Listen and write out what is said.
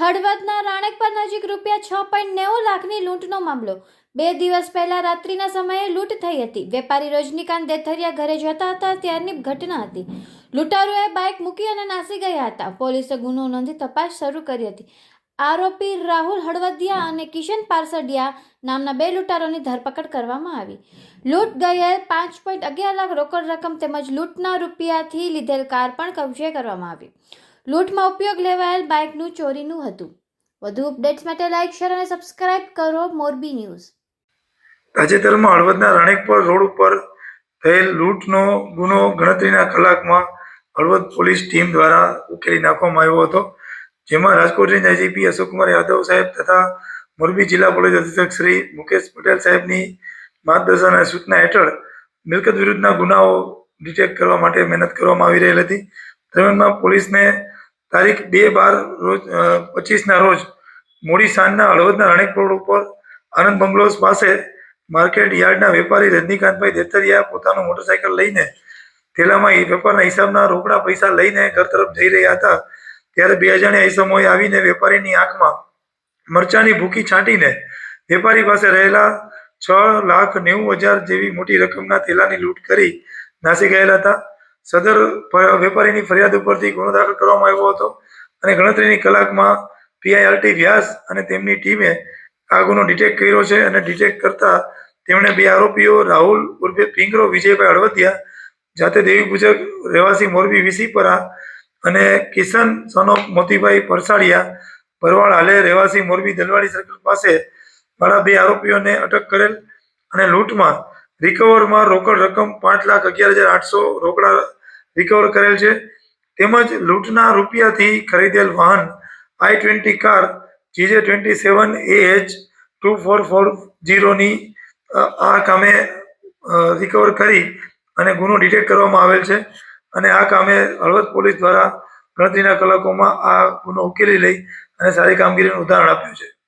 હળવદના રાણેકપર નજીક રૂપિયા છ પોઈન્ટ નેવું લાખની લૂંટનો મામલો. બે દિવસ પહેલા રાત્રિના સમયે લૂંટ થઈ હતી. વેપારી રજનીકાંત દેથરિયા ઘરે જતા હતા ત્યારની ઘટના હતી. લૂંટારુએ બાઇક મૂકી અને નાસી ગયા હતા. પોલીસે ગુનો નોંધી તપાસ શરૂ કરી હતી. આરોપી રાહુલ હળવદિયા અને કિશન પારસડિયા નામના બે લૂંટારોની ધરપકડ કરવામાં આવી. લૂંટ ગયેલ પાંચ પોઈન્ટ અગિયાર લાખ રોકડ રકમ તેમજ લૂંટના રૂપિયાથી લીધેલ કાર પણ કબજે કરવામાં આવી. લૂંટમાં ઉપયોગ લેવાયેલ બાઇકનું ચોરીનું હતું. વધુ અપડેટ્સ માટે લાઇક, શેર અને સબસ્ક્રાઇબ કરો મોરબી ન્યૂઝ. તાજેતરમાં હળવદના રાણેકપર રોડ ઉપર થયેલ લૂંટનો ગુનો ગણતરીના કલાકમાં હળવદ પોલીસ ટીમ દ્વારા ઉકેલી નાખવામાં આવ્યો હતો, જેમાં રાજકોટ રેન્જ આઈજીપી અશોકકુમાર યાદવ સાહેબ તથા મોરબી જિલ્લા પોલીસ અધિક્ષક શ્રી મુકેશ પટેલ સાહેબની માર્ગદર્શન અને સૂચના હેઠળ મિલકત વિરુદ્ધના ગુનાઓ ડિટેક્ટ કરવા માટે મહેનત કરવામાં આવી રહેલ હતી. દરમિયાનમાં પોલીસને તારીખ બે બાર રોજ પચીસના રોજ મોડી સાંજના હળવદના રણેક રોડ ઉપર આનંદ બંગલોઝ પાસે માર્કેટ યાર્ડના વેપારી રજનીકાંતભાઈ દેતરિયા પોતાનું મોટરસાયકલ લઈને થેલામાં વેપારના હિસાબના રોકડા પૈસા લઈને ઘર તરફ જઈ રહ્યા હતા. ત્યારે બે અજાણ્યા ઈસમોએ આવીને વેપારીની આંખમાં મરચાની ભૂકી છાંટીને વેપારી પાસે રહેલા છ લાખ નેવું હજાર જેવી મોટી રકમના થેલાની લૂંટ કરી નાસી ગયેલા હતા. સદર વેપારીની ફરિયાદ ઉપરથી ગુનો દાખલ કરવામાં આવ્યો હતો અને ગણતરીની કલાકમાં પીઆઈઆરટી વ્યાસ અને તેમની ટીમે આ ગુનો ડિટેક્ટ કર્યો છે અને ડિટેક્ટ કરતા તેમણે બે આરોપીઓ, રાહુલ ઉર્ફે પિંગરો, વિજયભાઈ હળવદિયા, જાતે દેવી પૂજક, રહેવાસી મોરબી વિસીપરા અને કિશન સનો મોતીભાઈ પરસાડિયા, ભરવાડ હાલે રહેવાસી મોરબી દલવાડી સર્કલ પાસે વાળા બે આરોપીઓને અટક કરેલ અને લૂંટમાં રિકવરમાં રોકડ રકમ પાંચ લાખ અગિયાર હજાર આઠસો રોકડા રિકવર કરેલ છે. તેમજ લૂંટના રૂપિયાથી ખરીદેલ વાહન I twenty car GJ twenty seven A H two four four જીરોની આ કામે રિકવર કરી અને ગુનો ડિટેક્ટ કરવામાં આવેલ છે. અને આ કામે હળવદ પોલીસ દ્વારા ગણતરીના કલાકોમાં આ ગુનો ઉકેલી લઈ અને સારી કામગીરીનું ઉદાહરણ આપ્યું છે.